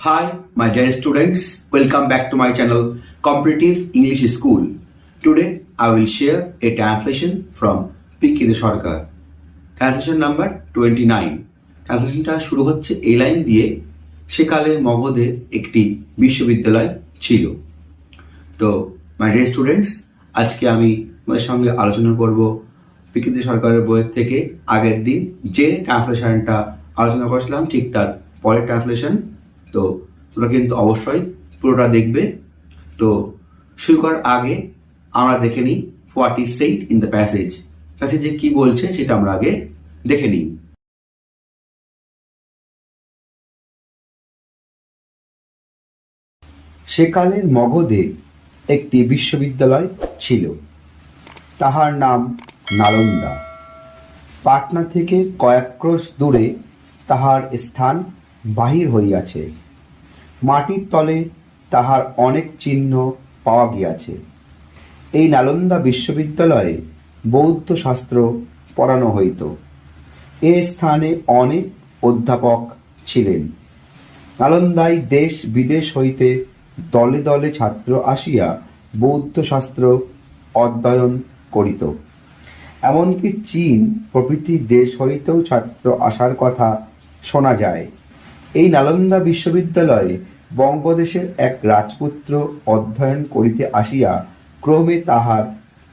Hi, my dear students. Welcome back to my channel, Competitive English School. Today, I will share a translation from P.K. Sarkar. Translation number 29. ট্রান্সলেশনটা শুরু হচ্ছে এই line দিয়ে সেকালের মগধে একটি বিশ্ববিদ্যালয় ছিল তো মাই ডিয়ার স্টুডেন্টস আজকে আমি তোমাদের সঙ্গে আলোচনা করব প্রকৃতি সরকারের বইয়ের থেকে আগের দিন যে ট্রান্সলেশনটা আলোচনা করেছিলাম ঠিক তার পরের ট্রান্সলেশন তো তোমরা কিন্তু অবশ্যই পুরোটা দেখবে। তো শুরু করার আগে আমরা দেখে নিই what is said in the passage প্যাসেজে কি বলছে সেটা আমরা আগে দেখে নিই। সেকালের মগধে একটি বিশ্ববিদ্যালয় ছিল। তাহার নাম নালন্দা। পাটনা থেকে কয়েক ক্রোশ দূরে তাহার স্থান বাহির হইয়াছে। মাটির তলে তাহার অনেক চিহ্ন পাওয়া গিয়াছে। এই নালন্দা বিশ্ববিদ্যালয়ে বৌদ্ধ শাস্ত্র পড়ানো হইত। এ স্থানে অনেক অধ্যাপক ছিলেন। নালন্দায় দেশ বিদেশ হইতে দলে দলে ছাত্র আসিয়া বৌদ্ধ শাস্ত্র অধ্যয়ন করিত। এমনকি চীন প্রভৃতি দেশ হইতেও ছাত্র আসার কথা শোনা যায়। এই নালন্দা বিশ্ববিদ্যালয়ে বঙ্গদেশের এক রাজপুত্র অধ্যয়ন করিতে আসিয়া ক্রমে তাহার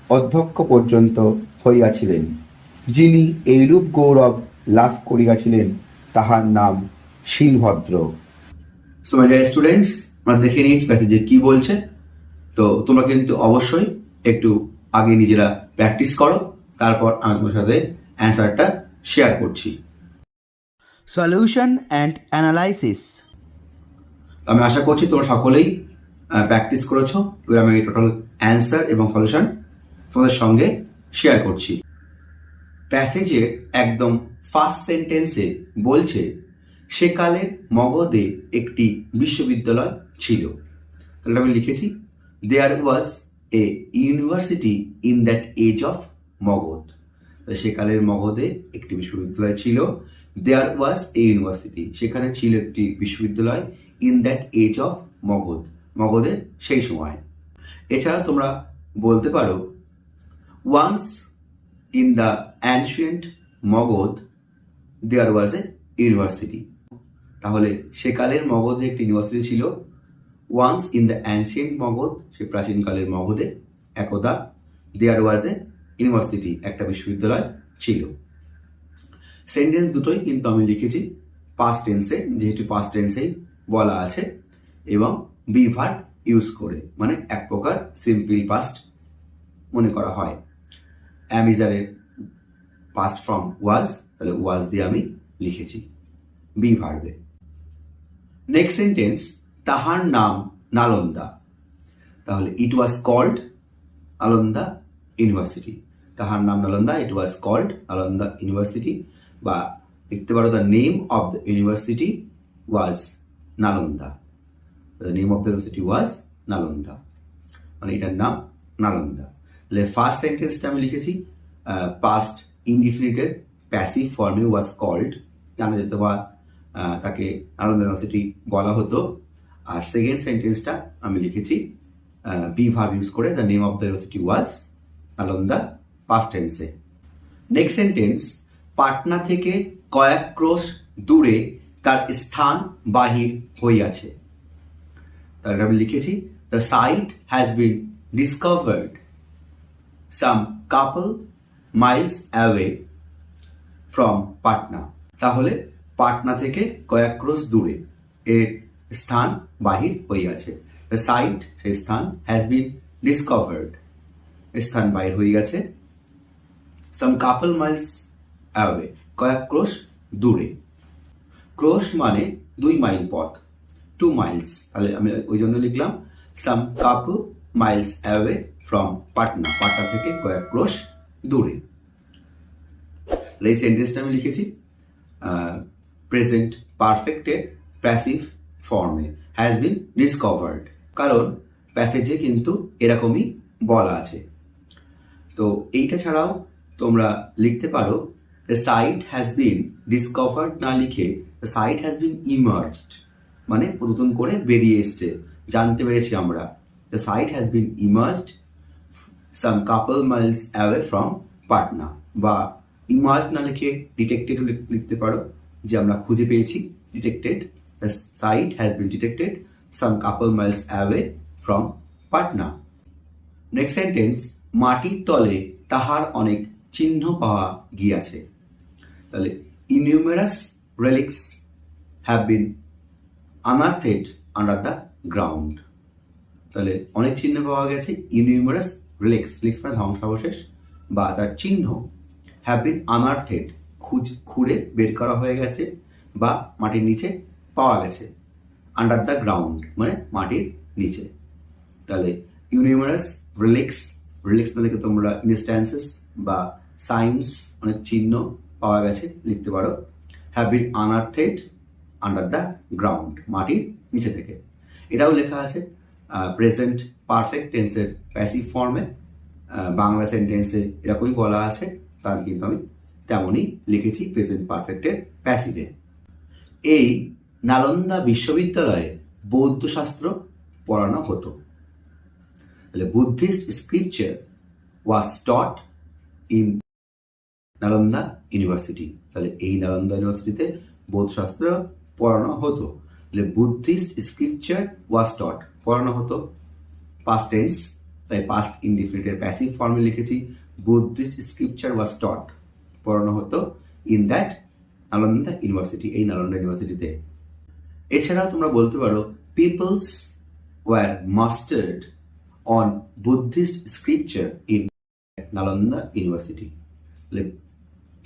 অধ্যক্ষ পর্যন্ত হইয়াছিলেন, যিনি এইরূপ গৌরব লাভ করিয়াছিলেন, তাহার নাম শিলভদ্র। স্টুডেন্টস আমরা দেখে নিয়েছি প্যাসেজে কি বলছে। তো তোমরা কিন্তু অবশ্যই একটু আগে নিজেরা প্র্যাকটিস করো, তারপর আমি তোমার সাথে অ্যান্সারটা শেয়ার করছি। Solution and analysis. আমি আশা করছি তোমরা সকলেই প্র্যাকটিস করেছ। এবার আমি টোটাল অ্যান্সার এবং সলিউশন তোমাদের সঙ্গে শেয়ার করছি। প্যাসেজের একদম ফার্স্ট সেন্টেন্সে বলছে, সেকালের মগধে একটি বিশ্ববিদ্যালয় ছিল। তাহলে আমি লিখেছি there was a university in that age of Magadh. সেকালের মগধে একটি বিশ্ববিদ্যালয় ছিল। দেয়ার ওয়াজ এ ইউনিভার্সিটি সেখানে ছিল একটি বিশ্ববিদ্যালয় in that age of Magadh. মগধের সেই সময়। এছাড়া তোমরা বলতে পারো once in the ancient Magadh there was a university তাহলে সেকালের মগধে একটি ইউনিভার্সিটি ছিল। Once in the ancient Magadh, সে প্রাচীনকালের মগধে একদা দেয়ার ওয়াজ এ ইউনিভার্সিটি একটা বিশ্ববিদ্যালয় ছিল। সেন্টেন্স দুটোই কিন্তু আমি লিখেছি পাস্ট টেন্সে যেহেতু পাস্ট টেন্সেই বলা আছে, এবং বি ভার্ব ইউজ করে মানে এক প্রকার সিম্পল পাস্ট মনে করা হয়। অ্যামিজারের পাস্ট ফর্ম ওয়াজ তাহলে ওয়াজ দিয়ে আমি লিখেছি বি ভার্বে নেক্সট সেন্টেন্স তাহার নাম নালন্দা। তাহলে it was called Nalanda university. তাহার নাম Nalanda it was called Nalanda university বা লিখতে পারো the name of the university was Nalanda. The name of the university was Nalanda. মানে এটার নাম নালন্দা। তাহলে ফার্স্ট সেন্টেন্সটা আমি লিখেছি পাস্ট ইনডিফিনিটের প্যাসিভ ফর্মে ওয়াজ কল্ড জানা যেত বা তাকে নালন্দা ইউনিভার্সিটি বলা হতো। আর সেকেন্ড সেন্টেন্সটা আমি লিখেছি বি ভার্ব ইউজ করে the name of the university was Nalanda past টেন্সে নেক্সট সেন্টেন্স পাটনা থেকে কয়েক ক্রোশ দূরে তার স্থান বাহির হইয়াছে। তাহলে আমি লিখেছি the site has been discovered some couple miles away from Patna তাহলে পাটনা থেকে কয়েক ক্রোশ দূরে এর স্থান বাহির হইয়াছে। দ্য সাইট সেই স্থান হ্যাজ বিন ডিসকভার্ড স্থান বাহির হয়ে গেছে। সাম কাপল মাইলস অ্যাওয়ে কয়েক ক্রোশ দূরে। ক্রোশ মানে দুই মাইল পথ টু মাইলস তাহলে আমি ওই জন্য লিখলাম some couple miles away from Patna. Patna থেকে কয়েক ক্রোশ দূরে। এই সেন্টেন্সটা আমি লিখেছি প্রেজেন্ট পারফেক্টের প্যাসিভ ফর্মে হ্যাজ বিন ডিসকভার্ড কারণ প্যাসেজে কিন্তু এরকমই বলা আছে। তো এইটা ছাড়াও তোমরা লিখতে পারো the site has been discovered না লিখে the site has been emerged মানে নতুন করে বেরিয়ে এসছে, জানতে পেরেছি আমরা। The site has been emerged some couple miles away from Patna বা ইমার্জ না লিখে ডিটেক্টেড লিখতে পারো, যে আমরা খুঁজে পেয়েছি detected the site has been detected some couple miles away from Patna next sentence মাটির তলে তাহার অনেক চিহ্ন পাওয়া গিয়াছে। তাহলে innumerous relics have been unearthed under the ground তাহলে অনেক চিহ্ন পাওয়া গেছে ইনিউমেরাস রিলিক্স রিলিক্স মানে ধ্বংসাবশেষ, বা তার চিহ্ন হ্যাভ বিন আনার্থেড খুঁজ, খুঁড়ে বের করা হয়ে গেছে, বা মাটির নিচে পাওয়া গেছে আন্ডার দ্য গ্রাউন্ড মানে মাটির নিচে। তাহলে ইউনিভার্স রিলিক্স রিলিক্স মানে তোমরা ইনস্ট্যান্সেস বা সাইন্স, অনেক চিহ্ন পাওয়া গেছে, লিখতে পারো। Have been unearthed under the ground মাটির নিচে থেকে। এটাও লেখা আছে প্রেজেন্ট পারফেক্ট টেন্সের প্যাসিভ ফর্মে বাংলা সেন্টেন্সে এরকমই বলা আছে, তার কিন্তু আমি তেমনই লিখেছি প্রেজেন্ট পারফেক্টের প্যাসিভে এই নালন্দা বিশ্ববিদ্যালয়ে বৌদ্ধশাস্ত্র পড়ানো হতো। তাহলে Buddhist scripture was taught in Nalanda university. তাহলে এই নালন্দা ইউনিভার্সিটিতে বৌদ্ধশাস্ত্র পড়ানো হতো। তাহলে বুদ্ধিস্ট স্ক্রিপচার ওয়াজ টট পড়ানো হতো। পাস্ট টেন্স তাই পাস্ট ইনডিফিনিটের প্যাসিভ ফর্মে লিখেছি, বুদ্ধিস্ট স্ক্রিপচার ওয়াজ টট পড়ানো হতো ইন দ্যাট নালন্দা ইউনিভার্সিটি, এই নালন্দা ইউনিভার্সিটিতে। এছাড়াও তোমরা বলতে পারো peoples were mastered on Buddhist scripture in Nalanda university.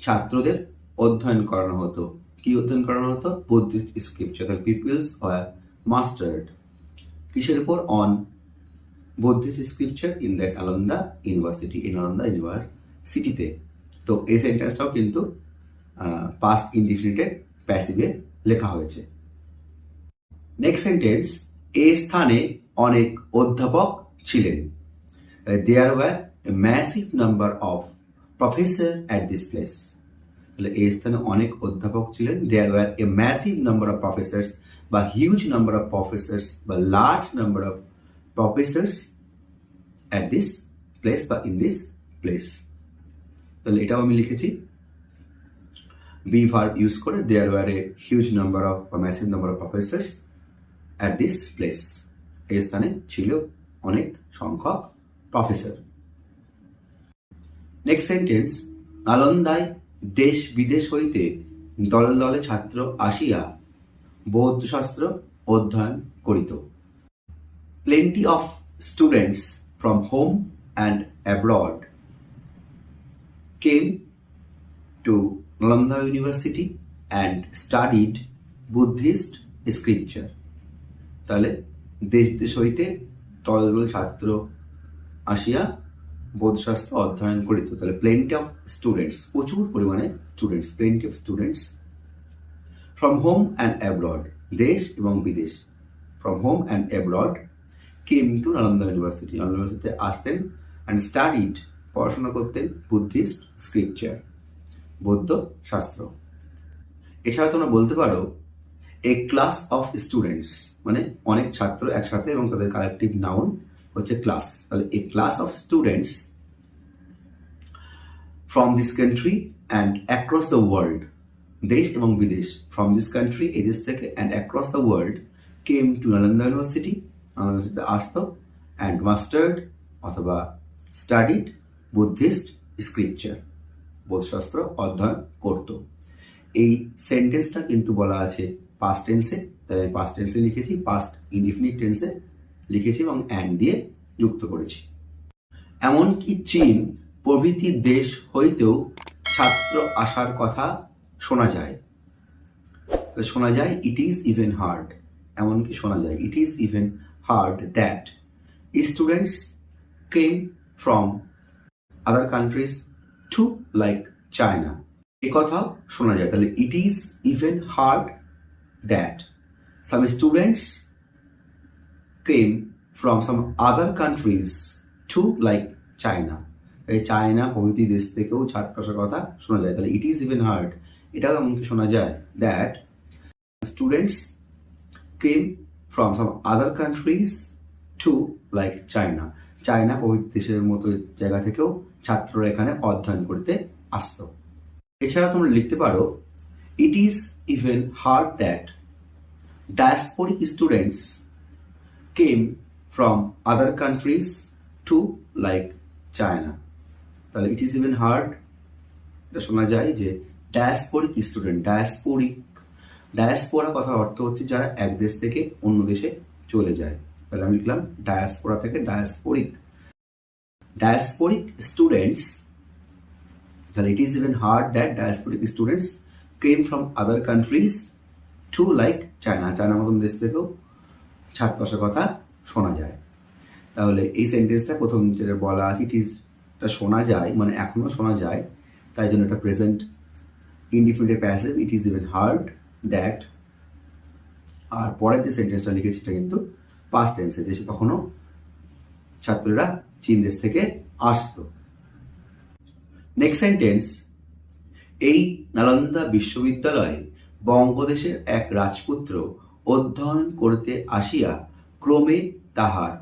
ছাত্রদের অধ্যয়ন করানো হতো। কি অধ্যয়ন করানো হতো? বুদ্ধিস্ট স্ক্রিপচার তাহলে পিপলস ওয়ার মাস্টার্ড কিসের উপর? On Buddhist scripture in that Nalanda university এই নালন্দা ইউনিভার্সিটিতে তো এই সেন্টেন্সটাও কিন্তু পাস্ট ইনডিফিনিটেড প্যাসিভে লেখা হয়েছে। নেক্সট সেন্টেন্স এ স্থানে অনেক অধ্যাপক ছিলেন। There were massive number of professor at this place তাহলে এই স্থানে অনেক অধ্যাপক ছিলেন। There were a massive number of professors বা হিউজ নাম্বার অফ প্রফেসর্স বা large number of professors at this place বা ইন দিস প্লেস তাহলে এটাও আমি লিখেছি। বি ভার্ব ইউজ করে there were a huge number of বা massive number of professors at this place এই স্থানে ছিল অনেক সংখ্যক প্রফেসর নেক্সট সেন্টেন্স নালন্দায় দেশ বিদেশ হইতে দলে দলে ছাত্র আসিয়া বৌদ্ধশাস্ত্র অধ্যয়ন করিত plenty of students from home and abroad came to Nalanda University and studied Buddhist scripture. তাহলে দেশ দেশ হইতে দলদল ছাত্র আসিয়া বোধশাস্ত্র অধ্যয়ন করিত, তাহলে প্লেন্টি অফ স্টুডেন্টস প্রচুর পরিমাণে students plenty of students from home and abroad দেশ এবং বিদেশ from home and abroad came to Nalanda university Nalanda ইউনিভার্সিটিতে আসতেন অ্যান্ড স্টাডিড পড়াশোনা করতেন বুদ্ধিস্ট স্ক্রিপচার বৌদ্ধ শাস্ত্র। এছাড়া তোমরা বলতে পারো এ ক্লাস অফ স্টুডেন্টস মানে অনেক ছাত্র একসাথে এবং তাদের কালেকটিভ নাউন হচ্ছে ক্লাস তাহলে a class of students from this country and across the world দেশ এবং বিদেশ ফ্রম দিস কান্ট্রি এই দেশ থেকে and across the world came to Nalanda university Nalanda ইউনিভার্সিটিতে আসতো অ্যান্ড মাস্টার্ড অথবা স্টাডিড বুদ্ধিস্ট স্ক্রিপচার বোধশাস্ত্র অধ্যয়ন করত। এই সেন্টেন্সটা কিন্তু বলা আছে পাস্ট টেন্সে তাই আমি পাস্ট টেন্সে লিখেছি পাস্ট ইনডিফিনিট টেন্সে লিখেছি এবং অ্যান্ড দিয়ে যুক্ত করেছি। এমনকি চীন প্রভৃতি দেশ হইতেও ছাত্র আসার কথা শোনা যায়। শোনা যায় ইট ইজ ইভেন হার্ড এমনকি শোনা যায় it is even heard that students came from other countries to like China এ কথাও শোনা যায়। তাহলে it is even heard that some students came from some other countries to like China এই China প্রভৃতি দেশ থেকেও ছাত্র কথা শোনা যায়। তাহলে ইট ইজ ইভেন হার্ড এটাও এমনকি শোনা যায় that students came from some other countries to, like, China. China প্রভৃতি দেশের মতো জায়গা থেকেও ছাত্ররা এখানে অধ্যয়ন করতে আসতো। এছাড়া তোমরা লিখতে পারো it is even heard that diasporic students came from other countries to like China তাহলে ইট ইজ ইভেন হার্ড শোনা যায় যে ডায়াসপোরিক স্টুডেন্ট ডায়াসপোরিক ডায়াসপোরা কথার অর্থ হচ্ছে যারা এক দেশ থেকে অন্য দেশে চলে যায়। তাহলে আমি লিখলাম ডায়াসপোরা থেকে ডায়াসপোরিক ডায়াসপোরিক স্টুডেন্টস তাহলে it is even heard that diasporic students came from other countries to like China China মতন দেশ থেকেও ছাত্র আসার কথা শোনা যায়। তাহলে এই সেন্টেন্সটা প্রথম যেটা বলা আছে ইট ইজটা শোনা যায় মানে এখনও শোনা যায়, তাই জন্য এটা present indefinite passive it is even heard that আর পরের যে সেন্টেন্সটা লিখেছি এটা কিন্তু পাস্ট টেন্সে যে তখনও ছাত্ররা চীন দেশ থেকে আসতো। নেক্সট সেন্টেন্স এই নালন্দা বিশ্ববিদ্যালয়ে বঙ্গদেশের এক রাজপুত্র অধ্যয়ন করতে আসিয়া ক্রমে তাহার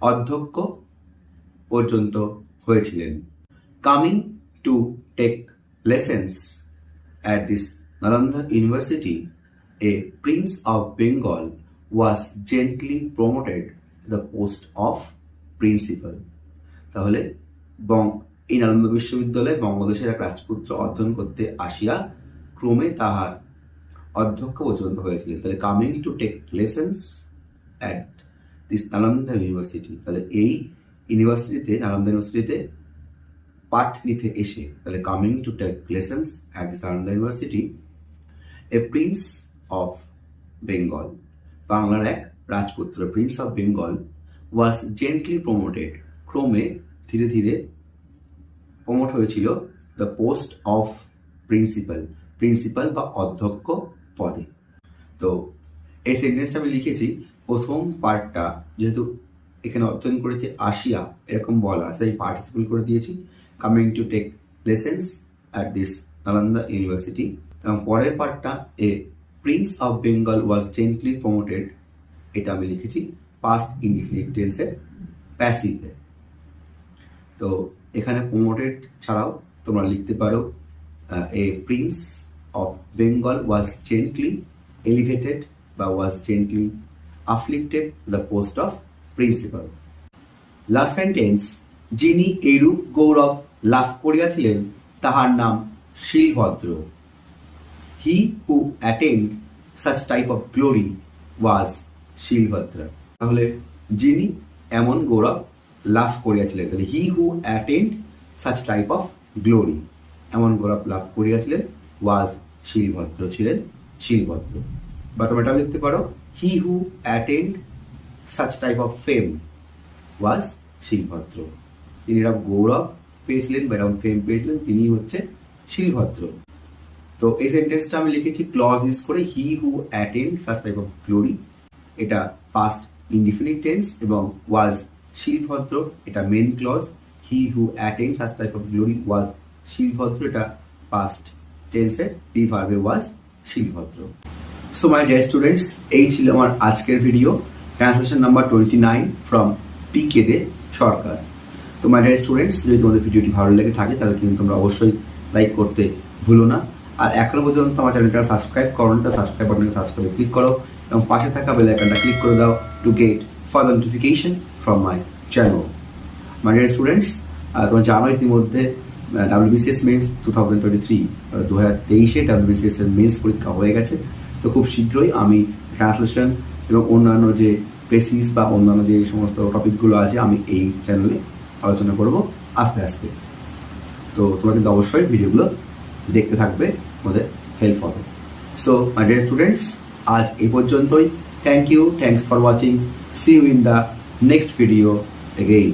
অধ্যক্ষ পর্যন্ত হয়েছিলেন। Coming to take lessons at this Nalanda university, a prince of Bengal was gently promoted the post of principal. তাহলে বং, এই নালন্দা বিশ্ববিদ্যালয়ে বঙ্গদেশের এক রাজপুত্র অধ্যয়ন করতে আসিয়া ক্রমে তাহার অধ্যক্ষ পর্যন্ত হয়েছিলেন। তাহলে coming to take lessons at this Nalanda university তাহলে এই ইউনিভার্সিটিতে নালন্দা ইউনিভার্সিটিতে পাঠ নিতে এসে, তাহলে coming to take lessons at this Nalanda university a prince of Bengal বাংলার এক রাজপুত্র prince of Bengal was gently promoted ক্রমে ধীরে ধীরে প্রমোট হয়েছিল the post of principal principal বা অধ্যক্ষ পদে। তো এই সেন্টেন্সটা আমি লিখেছি, প্রথম পার্টটা যেহেতু এখানে অধ্যয়ন করেছে আসিয়া, এরকম বলা আছে, আমি পার্টিসিপেল করে দিয়েছি coming to take lessons at this Nalanda university এবং পরের পার্টটা a prince of Bengal was gently promoted এটা আমি লিখেছি পাস্ট ইনডিফিনিট প্যাসিভে তো এখানে প্রমোটেড ছাড়াও তোমরা লিখতে পারো a prince of Bengal was gently elevated বা was gently afflicted the post of principal. Last sentence যিনি এইরূপ গৌরব লাভ করিয়াছিলেন, তাহার নাম Shilabhadra he who attained such type of glory was Shilabhadra তাহলে যিনি এমন গৌরব লাভ করিয়াছিলেন, তাহলে he who attained such type of glory এমন গৌরব লাভ করিয়াছিলেন ওয়াজ শিলভদ্র ছিলেন শিলভদ্র বা তোমরা এটা লিখতে পারো he who attained such type of fame was Shilabhadra তিনি এরকম গৌরব পেয়েছিলেন বা এরকম ফেম পেয়েছিলেন, তিনি হচ্ছে শিলভদ্র তো এই সেন্টেন্সটা আমি লিখেছি ক্লজ ইউজ করে he who attained such type of glory এটা পাস্ট ইনডিফিনিট টেন্স এবং ওয়াজ শিলভদ্র এটা main clause he who attained such type of glory was Shilabhadra এটা পাস্ট টেন্সের be ভার্বে was Shilabhadra so my dear students এই ছিল আমার আজকের video translation number twenty nine from P K Dey Sarkar তো my dear students যদি তোমাদের ভিডিওটি ভালো লেগে থাকে, তাহলে কিন্তু তোমরা অবশ্যই লাইক করতে ভুলো না। আর এখনও পর্যন্ত আমার চ্যানেলটা সাবস্ক্রাইব করো না সাবস্ক্রাইব বাটনকে সাবস্ক্রাইব ক্লিক করো এবং পাশে থাকা বেল আইকনটা ক্লিক করে দাও to get further notification from my channel my dear students তোমরা জানো ইতিমধ্যে WBCS mains two thousand twenty three দু হাজার তেইশে এর মেন্স পরীক্ষা হয়ে গেছে। তো খুব শীঘ্রই আমি ট্রান্সলেশন এবং অন্যান্য যে প্রেসিস বা অন্যান্য যে সমস্ত টপিকগুলো আছে, আমি এই চ্যানেলে আলোচনা করব আস্তে আস্তে। তো তোমরা কিন্তু অবশ্যই ভিডিওগুলো দেখতে থাকবে আমাদের হেল্প হবে। সো মাই ডিয়ার স্টুডেন্টস আজ এই পর্যন্তই। Thank you thanks for watching see you in the next video again